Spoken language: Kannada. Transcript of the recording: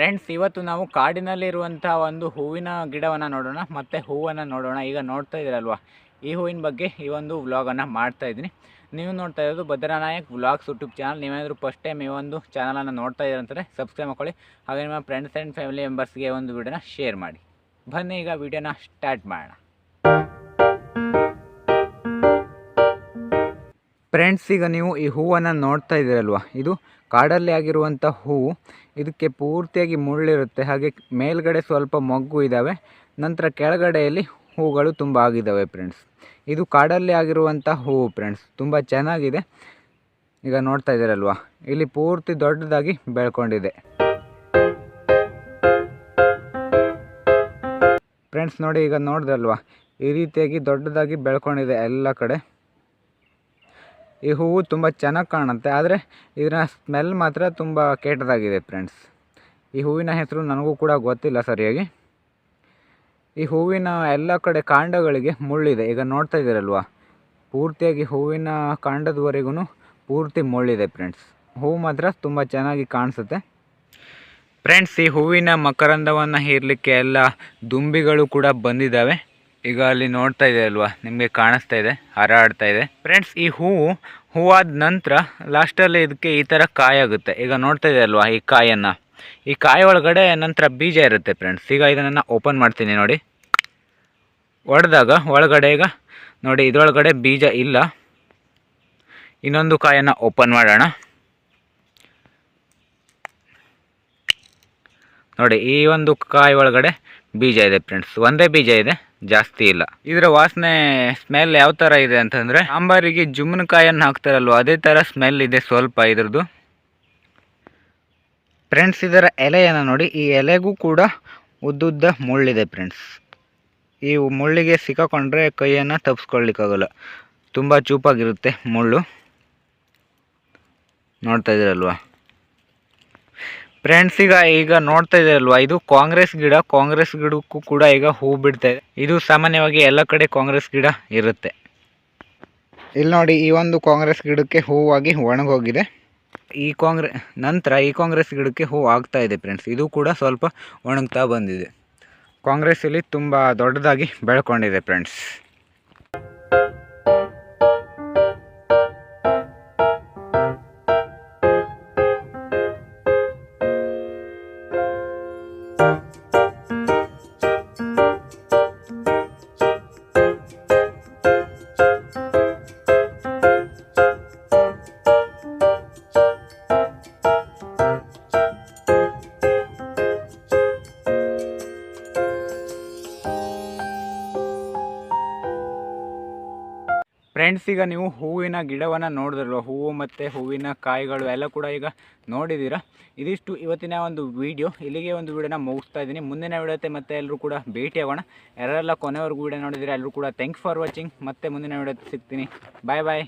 ಫ್ರೆಂಡ್ಸ್ ಇವತ್ತು ನಾವು ಕಾಡಿನಲ್ಲಿರುವಂಥ ಒಂದು ಹೂವಿನ ಗಿಡವನ್ನು ನೋಡೋಣ, ಮತ್ತು ಹೂವನ್ನು ನೋಡೋಣ. ಈಗ ನೋಡ್ತಾ ಇದ್ದೀರಲ್ವ? ಈ ಹೂವಿನ ಬಗ್ಗೆ ಈ ಒಂದು ವ್ಲಾಗನ್ನು ಮಾಡ್ತಾ ಇದ್ದೀನಿ. ನೀವು ನೋಡ್ತಾ ಇರೋದು ಭದ್ರನಾಯಕ್ ವ್ಲಾಗ್ಸ್ ಯೂಟ್ಯೂಬ್ ಚಾನಲ್. ನೀವೇನಾದರೂ ಫಸ್ಟ್ ಟೈಮ್ ಈ ಒಂದು ಚಾನಲನ್ನು ನೋಡ್ತಾ ಇದ್ದೀರಂತಾರೆ ಸಬ್ಸ್ಕ್ರೈಬ್ ಮಾಡ್ಕೊಳ್ಳಿ. ಹಾಗೆ ನಿಮ್ಮ ಫ್ರೆಂಡ್ಸ್ ಆ್ಯಂಡ್ ಫ್ಯಾಮಿಲಿ ಮೆಂಬರ್ಸ್ಗೆ ಒಂದು ವಿಡಿಯೋನ ಶೇರ್ ಮಾಡಿ. ಬನ್ನಿ, ಈಗ ವಿಡಿಯೋನ ಸ್ಟಾರ್ಟ್ ಮಾಡೋಣ. ಫ್ರೆಂಡ್ಸ್ ಈಗ ನೀವು ಈ ಹೂವನ್ನು ನೋಡ್ತಾ ಇದ್ದೀರಲ್ವ? ಇದು ಕಾಡಲ್ಲಿ ಆಗಿರುವಂಥ ಹೂವು ಇದಕ್ಕೆ ಪೂರ್ತಿಯಾಗಿ ಮುಳ್ಳಿರುತ್ತೆ. ಹಾಗೆ ಮೇಲ್ಗಡೆ ಸ್ವಲ್ಪ ಮೊಗ್ಗು ಇದ್ದಾವೆ ನಂತರ ಕೆಳಗಡೆಯಲ್ಲಿ ಹೂಗಳು ತುಂಬ ಆಗಿದ್ದಾವೆ ಫ್ರೆಂಡ್ಸ್ ಇದು ಕಾಡಲ್ಲಿ ಆಗಿರುವಂಥ ಹೂವು ಫ್ರೆಂಡ್ಸ್ ತುಂಬ ಚೆನ್ನಾಗಿದೆ. ಈಗ ನೋಡ್ತಾ ಇದ್ದೀರಲ್ವ? ಇಲ್ಲಿ ಪೂರ್ತಿ ದೊಡ್ಡದಾಗಿ ಬೆಳ್ಕೊಂಡಿದೆ. ಫ್ರೆಂಡ್ಸ್ ನೋಡಿ, ಈಗ ನೋಡಿದ್ರಲ್ವ? ಈ ರೀತಿಯಾಗಿ ದೊಡ್ಡದಾಗಿ ಬೆಳ್ಕೊಂಡಿದೆ ಎಲ್ಲ ಕಡೆ. ಈ ಹೂವು ತುಂಬ ಚೆನ್ನಾಗಿ ಕಾಣುತ್ತೆ, ಆದರೆ ಇದರ ಸ್ಮೆಲ್ ಮಾತ್ರ ತುಂಬ ಕೆಟ್ಟದಾಗಿದೆ ಫ್ರೆಂಡ್ಸ್ ಈ ಹೂವಿನ ಹೆಸರು ನನಗೂ ಕೂಡ ಗೊತ್ತಿಲ್ಲ ಸರಿಯಾಗಿ. ಈ ಹೂವಿನ ಎಲ್ಲ ಕಡೆ ಕಾಂಡಗಳಿಗೆ ಮುಳ್ಳಿದೆ, ಈಗ ನೋಡ್ತಾ ಇದ್ದೀರಲ್ವ? ಪೂರ್ತಿಯಾಗಿ ಹೂವಿನ ಕಾಂಡದವರೆಗೂ ಪೂರ್ತಿ ಮುಳ್ಳಿದೆ ಫ್ರೆಂಡ್ಸ್ ಹೂವು ಮಾತ್ರ ತುಂಬ ಚೆನ್ನಾಗಿ ಕಾಣಿಸುತ್ತೆ. ಫ್ರೆಂಡ್ಸ್ ಈ ಹೂವಿನ ಮಕರಂದವನ್ನು ಹೀರಲಿಕ್ಕೆ ಎಲ್ಲ ದುಂಬಿಗಳು ಕೂಡ ಬಂದಿದ್ದಾವೆ. ಈಗ ಅಲ್ಲಿ ನೋಡ್ತಾ ಇದೆ ಅಲ್ವಾ? ನಿಮಗೆ ಕಾಣಿಸ್ತಾ ಇದೆ, ಹರಾಡ್ತಾ ಇದೆ. ಫ್ರೆಂಡ್ಸ್ ಈ ಹೂವು ಹೂವಾದ ನಂತರ ಲಾಸ್ಟಲ್ಲಿ ಇದಕ್ಕೆ ಈ ಥರ ಕಾಯಾಗುತ್ತೆ ಈಗ ನೋಡ್ತಾ ಇದೆ ಅಲ್ವಾ ಈ ಕಾಯನ್ನು ಈ ಕಾಯಿ ಒಳಗಡೆ ನಂತರ ಬೀಜ ಇರುತ್ತೆ ಫ್ರೆಂಡ್ಸ್ ಈಗ ಇದನ್ನು ಓಪನ್ ಮಾಡ್ತೀನಿ ನೋಡಿ. ಒಡೆದಾಗ ಒಳಗಡೆ ಈಗ, ನೋಡಿ ಇದರೊಳಗಡೆ ಬೀಜ ಇಲ್ಲ. ಇನ್ನೊಂದು ಕಾಯನ್ನು ಓಪನ್ ಮಾಡೋಣ. ನೋಡಿ ಈ ಒಂದು ಕಾಯಿ ಒಳಗಡೆ ಬೀಜ ಇದೆ ಫ್ರೆಂಡ್ಸ್ ಒಂದೇ ಬೀಜ ಇದೆ, ಜಾಸ್ತಿ ಇಲ್ಲ. ಇದರ ವಾಸನೆ ಸ್ಮೆಲ್ ಯಾವ ಥರ ಇದೆ ಅಂತಂದರೆ, ಸಾಂಬಾರಿಗೆ ಜುಮ್ಮನಕಾಯನ್ನು ಹಾಕ್ತಾರಲ್ವ, ಅದೇ ಥರ ಸ್ಮೆಲ್ ಇದೆ ಸ್ವಲ್ಪ ಇದ್ರದ್ದು. ಫ್ರೆಂಡ್ಸ್ ಇದರ ಎಲೆಯನ್ನು ನೋಡಿ, ಈ ಎಲೆಗೂ ಕೂಡ ಉದ್ದುದ್ದ ಮುಳ್ಳಿದೆ ಫ್ರೆಂಡ್ಸ್ ಈ ಮುಳ್ಳಿಗೆ ಸಿಕ್ಕಾಕೊಂಡ್ರೆ ಕೈಯನ್ನು ತಪ್ಪಿಸ್ಕೊಳ್ಲಿಕ್ಕಾಗಲ್ಲ ತುಂಬ ಚೂಪಾಗಿರುತ್ತೆ ಮುಳ್ಳು. ನೋಡ್ತಾ ಇದ್ದೀರಲ್ವಾ ಫ್ರೆಂಡ್ಸ್ ಈಗ ಈಗ ನೋಡ್ತಾ ಇದ್ದೀರಲ್ವಾ ಇದು ಕಾಂಗ್ರೆಸ್ ಗಿಡ ಕಾಂಗ್ರೆಸ್ ಗಿಡಕ್ಕೂ ಕೂಡ ಈಗ ಹೂ ಬಿಡ್ತಾ ಇದೆ. ಇದು ಸಾಮಾನ್ಯವಾಗಿ ಎಲ್ಲ ಕಡೆ ಕಾಂಗ್ರೆಸ್ ಗಿಡ ಇರುತ್ತೆ. ಇಲ್ಲಿ ನೋಡಿ ಈ ಒಂದು ಕಾಂಗ್ರೆಸ್ ಗಿಡಕ್ಕೆ ಹೂವಾಗಿ ಒಣಗೋಗಿದೆ. ಈ ಕಾಂಗ್ರೆ ನಂತರ ಈ ಕಾಂಗ್ರೆಸ್ ಗಿಡಕ್ಕೆ ಹೂ ಆಗ್ತಾ ಇದೆ ಫ್ರೆಂಡ್ಸ್ ಇದು ಕೂಡ ಸ್ವಲ್ಪ ಒಣಗ್ತಾ ಬಂದಿದೆ. ಕಾಂಗ್ರೆಸ್ ಇಲ್ಲಿ ತುಂಬ ದೊಡ್ಡದಾಗಿ ಬೆಳ್ಕೊಂಡಿದೆ ಫ್ರೆಂಡ್ಸ್ ಫ್ರೆಂಡ್ಸ್ ಈಗ ನೀವು ಹೂವಿನ ಗಿಡವನ್ನು ನೋಡಿದ್ರಲ್ವ? ಹೂವು ಮತ್ತು ಹೂವಿನ ಕಾಯಿಗಳು ಎಲ್ಲ ಕೂಡ ಈಗ ನೋಡಿದ್ದೀರಾ? ಇದಿಷ್ಟು ಇವತ್ತಿನ ಒಂದು ವಿಡಿಯೋ ಇಲ್ಲಿಗೆ ಒಂದು ವಿಡಿಯೋನ ಮುಗಿಸ್ತಾ ಇದ್ದೀನಿ. ಮುಂದಿನ ವಿಡಿಯೋತೆ ಮತ್ತೆ ಎಲ್ಲರೂ ಕೂಡ ಭೇಟಿ ಆಗೋಣ. ಯಾರೆಲ್ಲ ಕೊನೆವರೆಗೂ ವಿಡಿಯೋ ನೋಡಿದ್ದೀರಾ ಎಲ್ಲರೂ ಕೂಡ ಥ್ಯಾಂಕ್ಸ್ ಫಾರ್ ವಾಚಿಂಗ್ ಮತ್ತೆ ಮುಂದಿನ ವಿಡಿಯೋ ಸಿಗ್ತೀನಿ. ಬಾಯ್ ಬಾಯ್